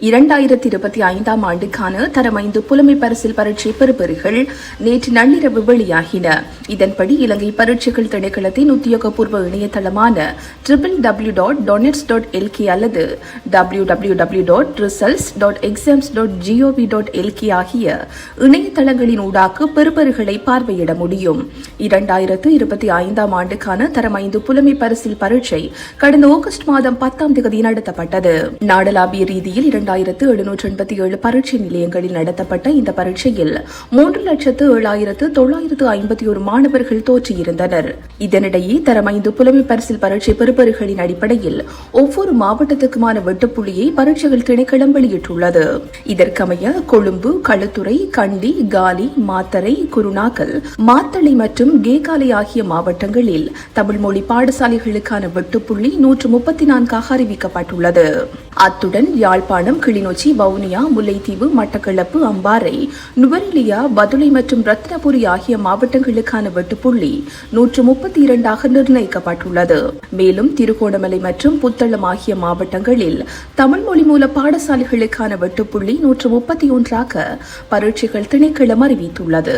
இரண்டாயிரத்தி இருபத்தி ஐந்தாம் ஆண்டுக்கான தரமைந்து புலமை பரிசில் பரீட்சை பெறுபேறுகள் நேற்று நள்ளிரவு வெளியாகின. இதன்படி இலங்கை பரீட்சைகள் திணைக்களத்தின் உத்தியோகபூர்வ இணையதளமான triple W dot doenets dot LK அல்லது W W W dot results dot exams dot GOV dot LK ஆகிய இணையதளங்களின் ஊடாக பெறுபேறுகளை பார்வையிட முடியும். இரண்டாயிரத்து இருபத்தி ஐந்தாம் ஆண்டுக்கான தரமைந்து புலமை பரிசில் பரீட்சை கடந்த ஆகஸ்ட் மாதம் பத்தாம் தேதி நடத்தப்பட்டது. நாடலாபிய ரீதியில் இரண்டு இரண்டாயிரத்து எழுநூற்று எண்பத்தி ஏழு பரீட்சை நிலையங்களில் நடத்தப்பட்ட இந்த பரீட்சையில் மூன்று லட்சத்து ஏழாயிரத்து தொள்ளாயிரத்து ஐம்பத்தி ஒரு மாணவர்கள் தோற்றியிருந்தனர். இதனிடையே தரம் ஐந்து புலமை பரிசில் பரீட்சை பெறுபவர்களின் அடிப்படையில் ஒவ்வொரு மாவட்டத்துக்குமான வெட்டுப்புள்ளியை பரீட்சைகள் திணைக்களம் வெளியிட்டுள்ளது. இதற்கமைய கொழும்பு களுத்துறை கண்டி காலி மாத்தரை குருநாகல் மாத்தளை மற்றும் கேகாலை ஆகிய மாவட்டங்களில் தமிழ் மொழி பாடசாலைகளுக்கான வெட்டுப்புள்ளி நூற்று முப்பத்தி நான்காக அறிவிக்கப்பட்டுள்ளது. அத்துடன் யாழ்ப்பாணம் கிளிநொச்சி வவுனியா முல்லைத்தீவு மட்டக்களப்பு அம்பாறை நுவரெலியா பதுளை மற்றும் ரத்னபுரி ஆகிய மாவட்டங்களுக்கான வெட்டுப்புள்ளி நூற்று முப்பத்தி இரண்டாக நிர்ணயிக்கப்பட்டுள்ளது. மேலும் திருகோணமலை மற்றும் புத்தளம் ஆகிய மாவட்டங்களில் தமிழ் மொழி மூல பாடசாலைகளுக்கான வெட்டுப்புள்ளி நூற்று முப்பத்தி ஒன்றாக பரீட்சைகள் திணைக்களம் அறிவித்துள்ளது.